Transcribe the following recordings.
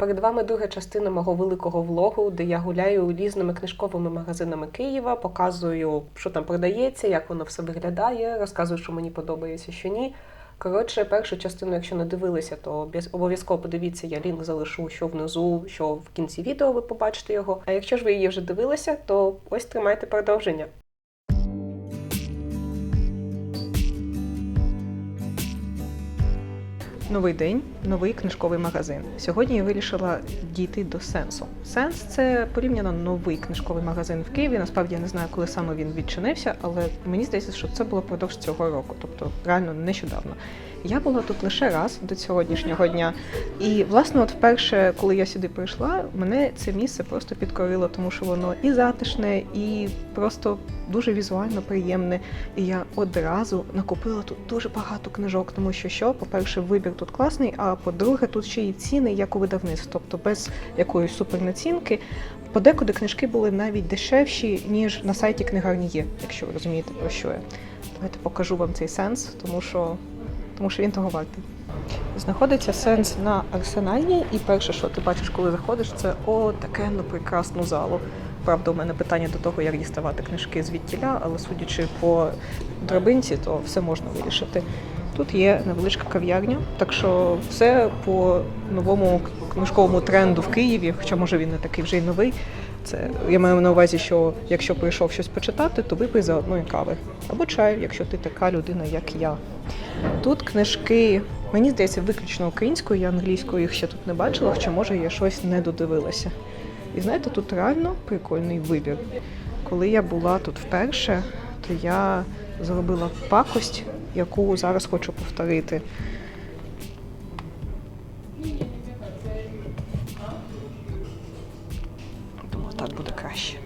Перед вами друга частина мого великого влогу, де я гуляю різними книжковими магазинами Києва, показую, що там продається, як воно все виглядає, розказую, що мені подобається, що ні. Коротше, першу частину, якщо не дивилися, то обов'язково подивіться, я лінк залишу, що внизу, що в кінці відео ви побачите його. А якщо ж ви її вже дивилися, то ось тримайте продовження. Новий день, новий книжковий магазин. Сьогодні я вирішила дійти до сенсу. Сенс це порівняно новий книжковий магазин в Києві. Насправді я не знаю, коли саме він відчинився, але мені здається, що це було впродовж цього року, тобто реально нещодавно. Я була тут лише раз до сьогоднішнього дня. І власне, от вперше, коли я сюди прийшла, мене це місце просто підкорило, тому що воно і затишне, і просто дуже візуально приємне. І я одразу накупила тут дуже багато книжок, тому що що, по-перше, вибір тут класний, а по-друге, тут ще й ціни, як у видавництв, тобто без якоїсь супернацінки. Подекуди книжки були навіть дешевші, ніж на сайті книгарні є, якщо ви розумієте, про що я. Давайте покажу вам цей сенс, тому що, тому що він того вартий. Знаходиться сенс на арсенальній, і перше, що ти бачиш, коли заходиш, це о, такенну прекрасну залу. Правда, у мене питання до того, як діставати книжки звідтіля, але судячи по драбинці, то все можна вирішити. Тут є невеличка кав'ярня, так що все по новому книжковому тренду в Києві, хоча може він не такий вже й новий. Це я маю на увазі, що якщо прийшов щось почитати, то випий за одної кави або чаю, якщо ти така людина, як я. Тут книжки, мені здається, виключно українською, я англійською їх ще тут не бачила, хоча може я щось не додивилася. І знаєте, тут реально прикольний вибір. Коли я була тут вперше, то я зробила пакость, яку зараз хочу повторити. Думаю, так буде краще.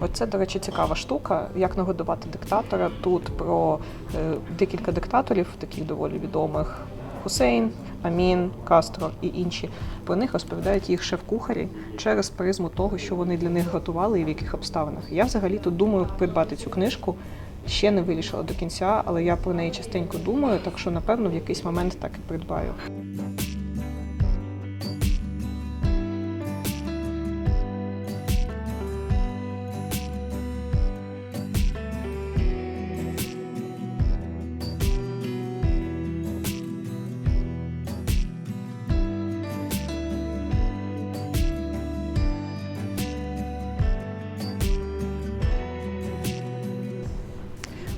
Оце, до речі, цікава штука, як нагодувати диктатора. Тут про е, декілька диктаторів, таких доволі відомих: Хусейн, Амін, Кастро і інші. Про них розповідають їх шеф-кухарі через призму того, що вони для них готували і в яких обставинах. Я взагалі тут думаю придбати цю книжку. Ще не вирішила до кінця, але я про неї частенько думаю, так що напевно в якийсь момент так і придбаю.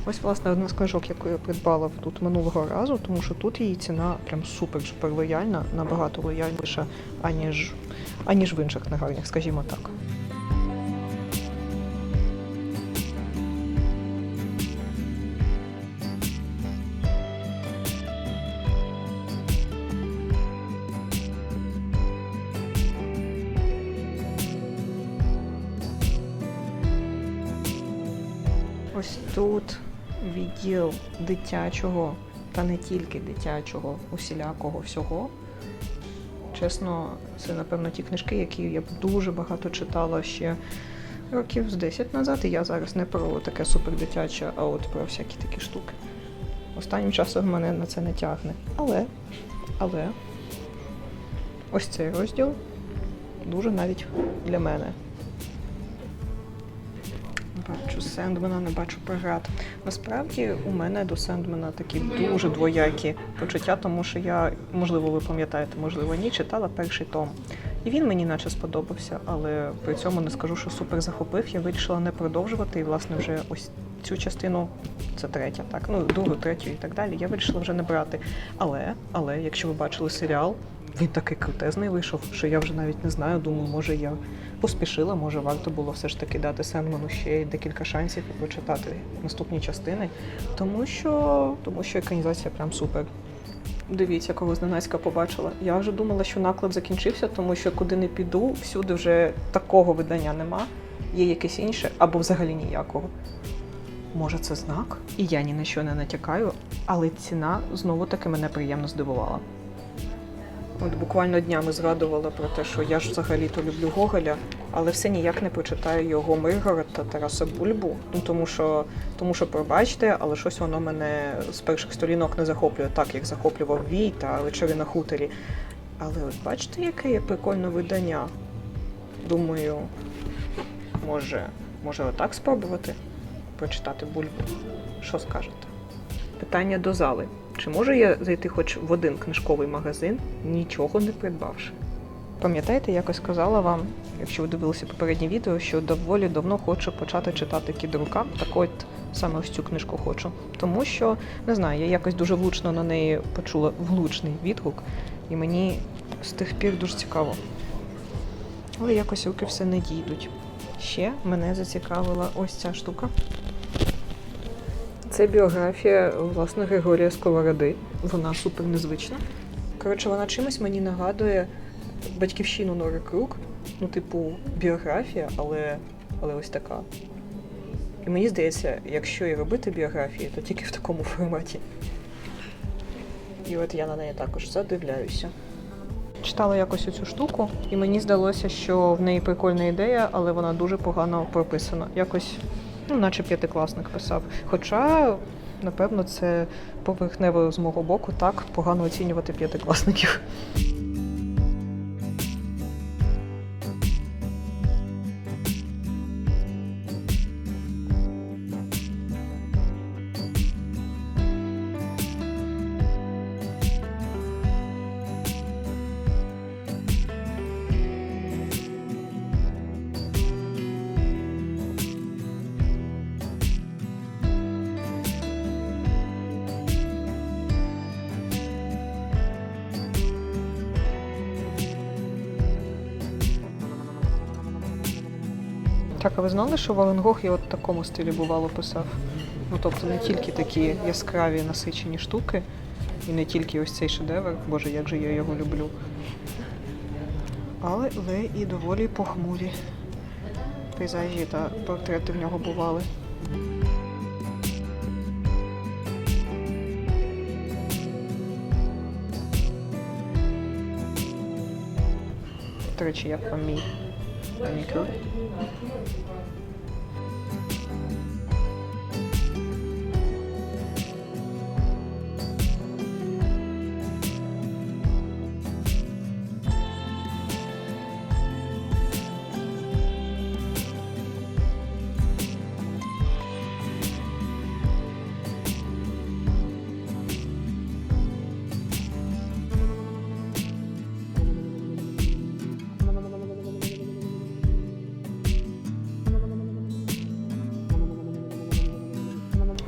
Ось, власне, одна з книжок, яку я придбала тут минулого разу, тому що тут її ціна прям супер-супер лояльна, набагато лояльніша, аніж, аніж в інших книгарнях, скажімо так. Ось тут відділ дитячого, та не тільки дитячого, усілякого всього. Чесно, це, напевно, ті книжки, які я б дуже багато читала ще років з 10 назад. І я зараз не про таке супердитяче, а от про всякі такі штуки. Останнім часом мене на це не тягне. Але, але ось цей розділ дуже навіть для мене. Бачу Сендмена, не бачу преград. Насправді у мене до Сендмена такі дуже двоякі почуття, тому що я, можливо, ви пам'ятаєте, можливо, ні, читала перший том. І він мені наче сподобався, але при цьому не скажу, що супер захопив. Я вирішила не продовжувати. І, власне, вже ось цю частину, це третя, так, ну, другу, третю і так далі. Я вирішила вже не брати. Але, але, якщо ви бачили серіал, він такий крутезний вийшов, що я вже навіть не знаю. Думаю, може я поспішила, може варто було все ж таки дати Сенману ще декілька шансів і прочитати наступні частини, тому що, тому що екранізація прям супер. Дивіться, кого зненацька побачила. Я вже думала, що наклад закінчився, тому що куди не піду, всюди вже такого видання нема. Є якесь інше або взагалі ніякого. Може, це знак? І я ні на що не натякаю, але ціна знову таки мене приємно здивувала. От буквально днями згадувала про те, що я ж взагалі-то люблю Гоголя, але все ніяк не почитаю його Миргород та Тараса Бульбу. Ну тому що, тому що пробачте, але щось воно мене з перших сторінок не захоплює так, як захоплював Вій та вечори на хуторі. Але от бачите, яке є прикольне видання. Думаю, може, може отак спробувати прочитати бульбу. Що скажете? Питання до зали. Чи можу я зайти хоч в один книжковий магазин, нічого не придбавши? Пам'ятаєте, якось казала вам, якщо ви дивилися попереднє відео, що доволі давно хочу почати читати кідрука. Так от саме ось цю книжку хочу. Тому що не знаю, я якось дуже влучно на неї почула влучний відгук, і мені з тих пір дуже цікаво. Але якось руки все не дійдуть. Ще мене зацікавила ось ця штука. Це біографія власне Григорія Сковороди. Вона супер незвична. Коротше, вона чимось мені нагадує батьківщину Нори Крук. Ну, типу, біографія, але, але ось така. І мені здається, якщо і робити біографії, то тільки в такому форматі. І от я на неї також задивляюся. Читала якось оцю штуку, і мені здалося, що в неї прикольна ідея, але вона дуже погано прописана. Якось, ну, наче п'ятикласник писав. Хоча, напевно, це поверхнево з мого боку так погано оцінювати п'ятикласників. А ви знали, що Ван Гог і от в такому стилі бувало писав? Ну тобто не тільки такі яскраві насичені штуки, і не тільки ось цей шедевр, боже, як же я його люблю. Але і доволі похмурі пейзажі та портрети в нього бували. До речі, як вам мій Very cool.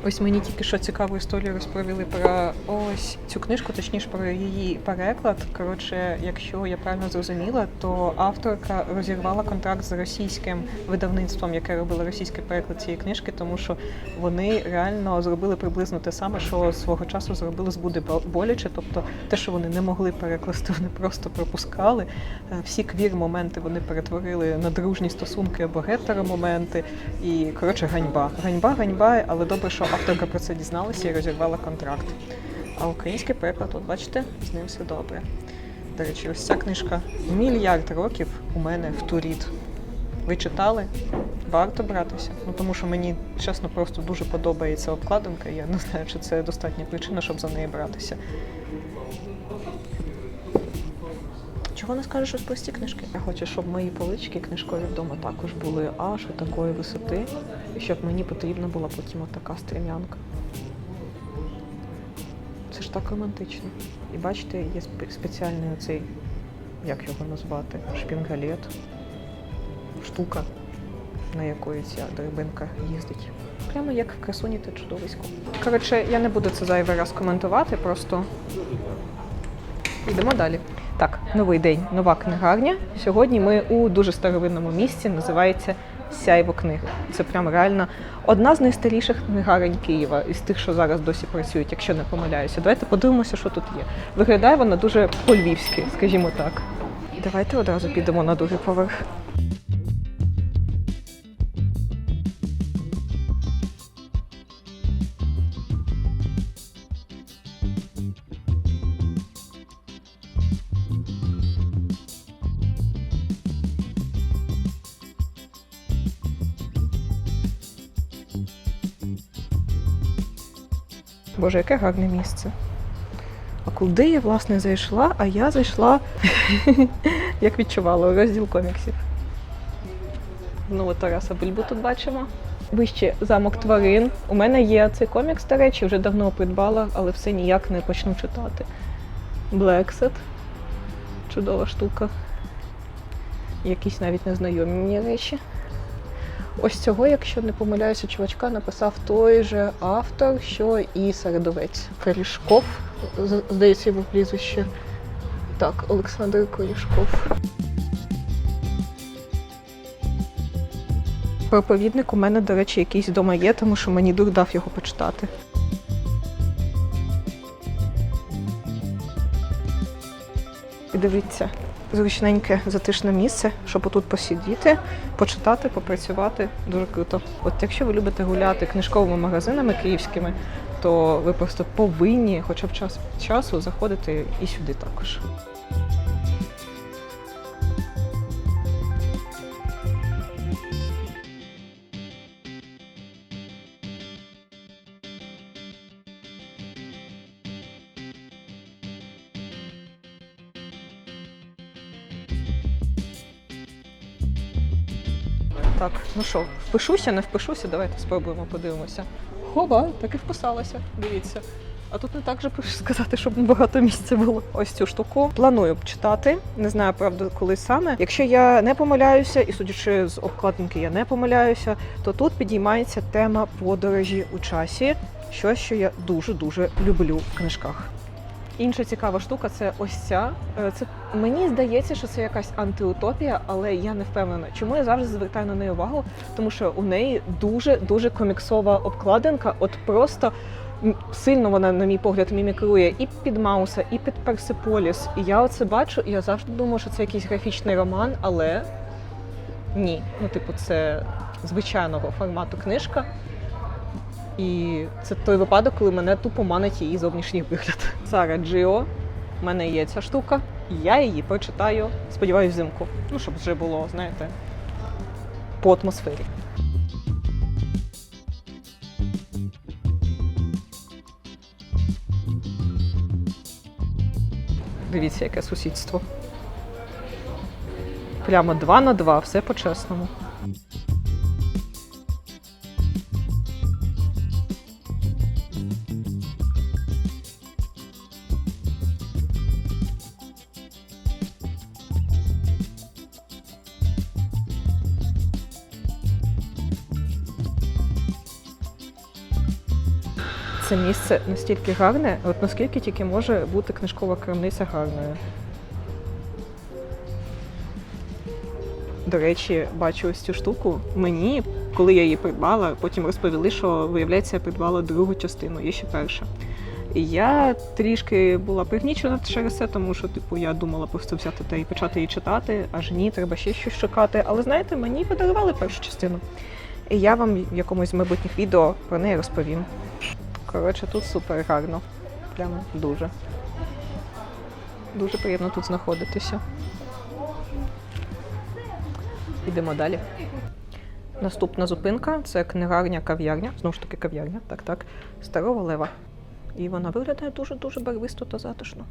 Ось мені тільки що цікаву історію розповіли про ось цю книжку, точніше про її переклад. Коротше, якщо я правильно зрозуміла, то авторка розірвала контракт з російським видавництвом, яке робило російський переклад цієї книжки, тому що вони реально зробили приблизно те саме, що свого часу зробили з буде боляче. Тобто те, що вони не могли перекласти, вони просто пропускали. Е, Всі квір-моменти вони перетворили на дружні стосунки або гетеро-моменти. І коротше, ганьба. Ганьба, ганьба, але добре, що авторка про це дізналася і розірвала контракт. А український переклад, от бачите, з ним все добре. До речі, ось ця книжка мільярд років у мене в туріт. Ви читали? Варто братися. Ну тому що мені чесно просто дуже подобається обкладинка. Я не знаю, чи це достатня причина, щоб за неї братися. Чого не скажеш ось про ці книжки? Я хочу, щоб мої полички книжкові вдома також були аж у такої висоти, щоб мені потрібна була потім така стрім'янка. Це ж так романтично. І бачите, є спеціальний оцей, як його назвати, шпінгалет, штука, на якої ця драбинка їздить. Прямо як в красуні та чудовиську. Коротше, я не буду це зайвий раз коментувати, просто Йдемо далі. Так, новий день, нова книгарня. Сьогодні ми у дуже старовинному місці, називається Сяйво книг. Це прям реально одна з найстаріших книгарень Києва із тих, що зараз досі працюють, якщо не помиляюся. Давайте подивимося, що тут є. Виглядає вона дуже по-львівськи, скажімо так. Давайте одразу підемо на другий поверх. Боже, яке гарне місце. А куди я власне зайшла? А я зайшла, як відчувала, у розділ коміксів. Знову Тараса Бульбу тут бачимо. Вище замок тварин. У мене є цей комікс, до речі, вже давно придбала, але все ніяк не почну читати. Блексет. Чудова штука. Якісь навіть незнайомі мені речі. Ось цього, якщо не помиляюся, чувачка написав той же автор, що і середовець Корішков. Здається, його прізвище. Так, Олександр Корішков. Проповідник у мене, до речі, якийсь вдома є, тому що мені дух дав його почитати. Дивіться, зручненьке затишне місце, щоб отут посидіти, почитати, попрацювати. Дуже круто. От якщо ви любите гуляти книжковими магазинами київськими, то ви просто повинні, хоча б час часу, заходити і сюди також. Так, ну що, впишуся, не впишуся, давайте спробуємо, подивимося. Хоба, так і вписалася. Дивіться. А тут не так же сказати, щоб багато місця було. Ось цю штуку планую читати. Не знаю, правда, коли саме. Якщо я не помиляюся, і судячи з обкладинки, я не помиляюся, то тут підіймається тема подорожі у часі. Щось, що я дуже дуже люблю в книжках. Інша цікава штука це ось ця. Е, Це мені здається, що це якась антиутопія, але я не впевнена. Чому я завжди звертаю на неї увагу? Тому що у неї дуже дуже коміксова обкладинка. От просто сильно вона, на мій погляд, мімікрує і під Мауса, і під Персиполіс. І я оце бачу, і я завжди думаю, що це якийсь графічний роман, але ні. Ну, типу, це звичайного формату книжка. І це той випадок, коли мене тупо манить її зовнішній вигляд. Сара Джіо, в мене є ця штука, я її прочитаю, сподіваюсь, взимку. Ну, щоб вже було, знаєте, по атмосфері. Дивіться, яке сусідство. Прямо два на два, все по-чесному. Місце настільки гарне, от наскільки тільки може бути книжкова крамниця гарною. До речі, бачу ось цю штуку. Мені, коли я її придбала, потім розповіли, що виявляється, я придбала другу частину, є ще перша. І я трішки була пригнічена через це, тому що типу я думала просто взяти та і почати її читати, аж ні, треба ще щось шукати. Але знаєте, мені подарували першу частину. І я вам в якомусь з майбутніх відео про неї розповім. Коротше, тут супер гарно. Прямо дуже. Дуже приємно тут знаходитися. Йдемо далі. Наступна зупинка це книгарня-кав'ярня. Знову ж таки, кав'ярня, так, так. Старого лева. І вона виглядає дуже-дуже барвисто та затишно.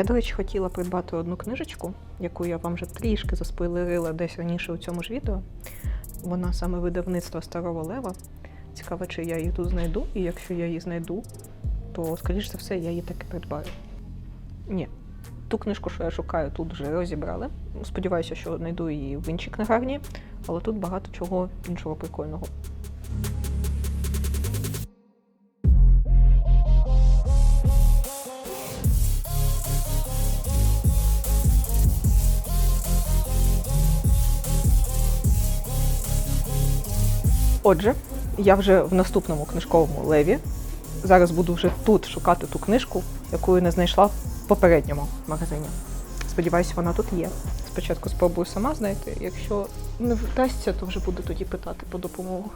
Я, до речі, хотіла придбати одну книжечку, яку я вам вже трішки заспойлерила десь раніше у цьому ж відео. Вона саме видавництва Старого Лева. Цікаво, чи я її тут знайду, і якщо я її знайду, то, скоріш за все, я її таки придбаю. Ні. Ту книжку, що я шукаю, тут вже розібрали. Сподіваюся, що знайду її в іншій книгарні, але тут багато чого іншого прикольного. Отже, я вже в наступному книжковому леві. Зараз буду вже тут шукати ту книжку, яку не знайшла в попередньому магазині. Сподіваюся, вона тут є. Спочатку спробую сама знайти. Якщо не вдасться, то вже буду тоді питати по допомогу.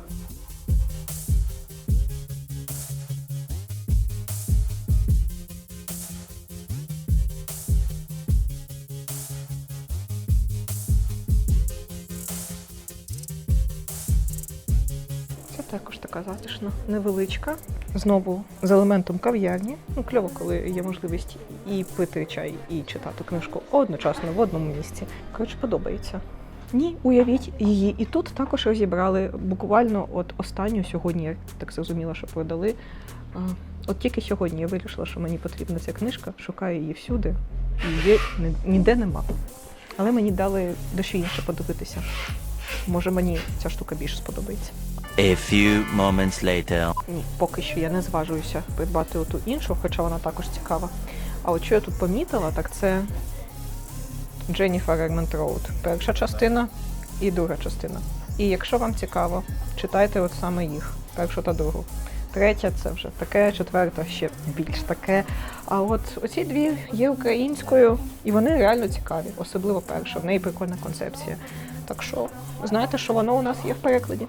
Також така затишна, невеличка. Знову з елементом кав'ярні. Ну, кльово, коли є можливість і пити чай, і читати книжку одночасно в одному місці. Коротше, подобається. Ні, уявіть її. І тут також розібрали буквально от останню сьогодні, я так зрозуміла, що продали. От тільки сьогодні я вирішила, що мені потрібна ця книжка, шукаю її всюди, і її ніде нема. Але мені дали дещо інше подивитися. Може, мені ця штука більше сподобається. A few moments later. Ні, поки що я не зважуюся придбати оту іншу, хоча вона також цікава. А от що я тут помітила, так це Дженніфер Егмент Роуд. Перша частина і друга частина. І якщо вам цікаво, читайте от саме їх, першу та другу. Третя це вже таке, четверта ще більш таке. А от оці дві є українською, і вони реально цікаві, особливо перша. В неї прикольна концепція. Так що знаєте, що воно у нас є в перекладі.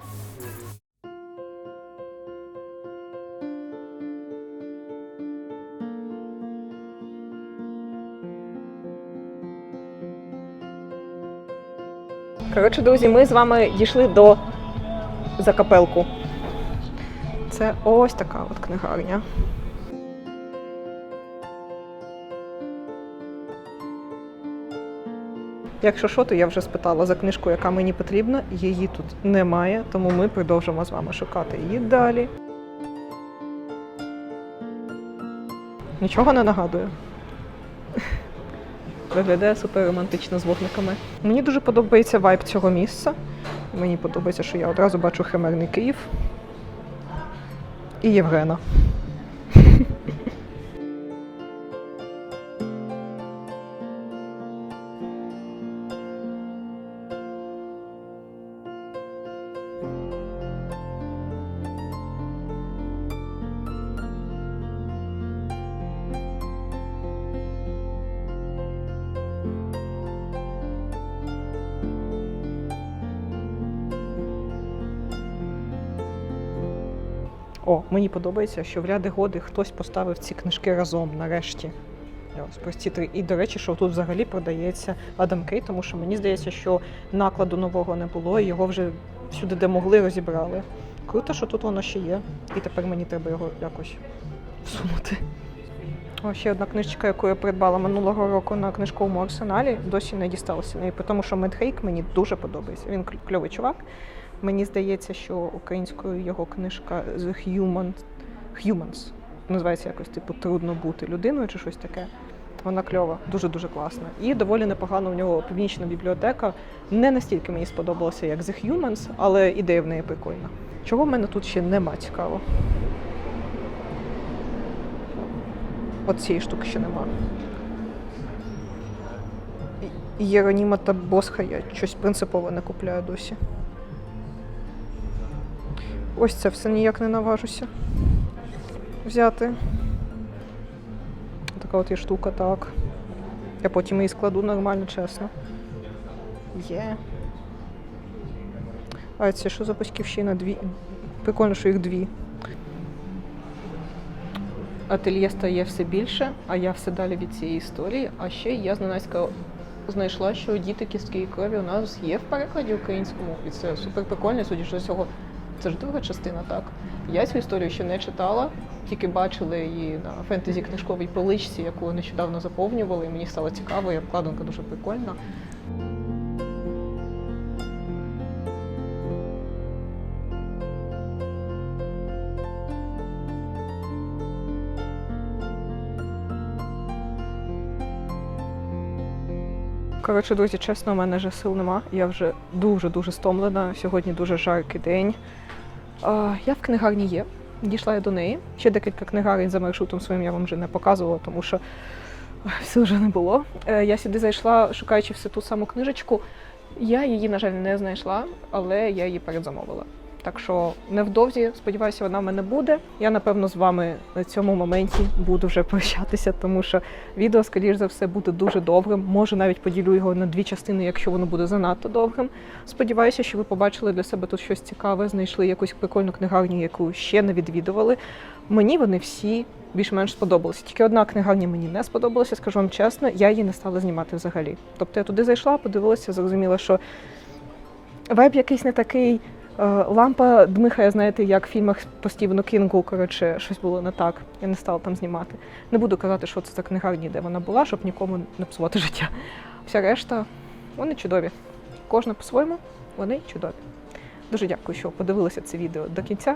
Коротше, друзі, ми з вами дійшли до закапелку. Це ось така от книгарня. Якщо що, то я вже спитала за книжку, яка мені потрібна. Її тут немає, тому ми продовжимо з вами шукати її далі. Нічого не нагадую. Виглядає супер романтично з вогниками. Мені дуже подобається вайб цього місця. Мені подобається, що я одразу бачу химерний Київ і Євгена. О, мені подобається, що в ряди годи хтось поставив ці книжки разом нарешті. Ось прості три. І до речі, що тут взагалі продається Адам Кей, тому що мені здається, що накладу нового не було, і його вже всюди, де могли, розібрали. Круто, що тут воно ще є. І тепер мені треба його якось всунути. О, ще одна книжечка, яку я придбала минулого року на книжковому арсеналі, досі не дісталася неї, тому що Мед Хейк мені дуже подобається. Він кльовий чувак. Мені здається, що українською його книжка The Human, Humans називається якось типу Трудно бути людиною чи щось таке. Вона кльова, дуже-дуже класна. І доволі непогано у нього північна бібліотека. Не настільки мені сподобалося, як The Humans, але ідея в неї прикольна. Чого в мене тут ще нема цікаво? От цієї штуки ще нема. Єроніма та Босха я щось принципово не купляю досі. Ось це все ніяк не наважуся взяти. Така от є штука, так. Я потім її складу нормально, чесно. Є. А це що за батьківщина? Дві. Прикольно, що їх дві. Ательє стає все більше, а я все далі від цієї історії. А ще я зненацька знайшла, що діти кістки і крові у нас є в перекладі українському. І це супер прикольно, судячи з усього. Це ж друга частина, так. Я цю історію ще не читала, тільки бачила її на фентезі книжковій поличці, яку нещодавно заповнювали, і мені стало цікаво, і обкладинка дуже прикольна. Коротше, друзі, чесно, у мене вже сил нема. Я вже дуже-дуже стомлена. Сьогодні дуже жаркий день. Я в книгарні є. Дійшла я до неї. Ще декілька книгарень за маршрутом своїм я вам вже не показувала, тому що все вже не було. Е, Я сюди зайшла, шукаючи всю ту саму книжечку. Я її, на жаль, не знайшла, але я її передзамовила. Так що невдовзі, сподіваюся, вона в мене буде. Я напевно з вами на цьому моменті буду вже прощатися, тому що відео, скоріш за все, буде дуже довгим. Може, навіть поділю його на дві частини, якщо воно буде занадто довгим. Сподіваюся, що ви побачили для себе тут щось цікаве, знайшли якусь прикольну книгарню, яку ще не відвідували. Мені вони всі більш-менш сподобалися. Тільки одна книгарня мені не сподобалася, скажу вам чесно, я її не стала знімати взагалі. Тобто я туди зайшла, подивилася, зрозуміла, що вайб якийсь не такий. Е, Лампа дмихає, знаєте, як в фільмах по Стівену Кінгу, коротше, щось було не так. Я не стала там знімати. Не буду казати, що це за книгарні, де вона була, щоб нікому не псувати життя. Вся решта, вони чудові. Кожна по-своєму, вони чудові. Дуже дякую, що подивилися це відео до кінця.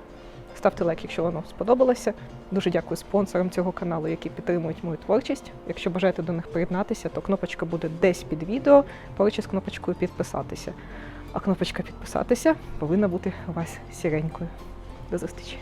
Ставте лайк, якщо воно сподобалося. Дуже дякую спонсорам цього каналу, які підтримують мою творчість. Якщо бажаєте до них приєднатися, то кнопочка буде десь під відео поруч із кнопочкою підписатися. А кнопочка підписатися повинна бути у вас сіренькою. До зустрічі!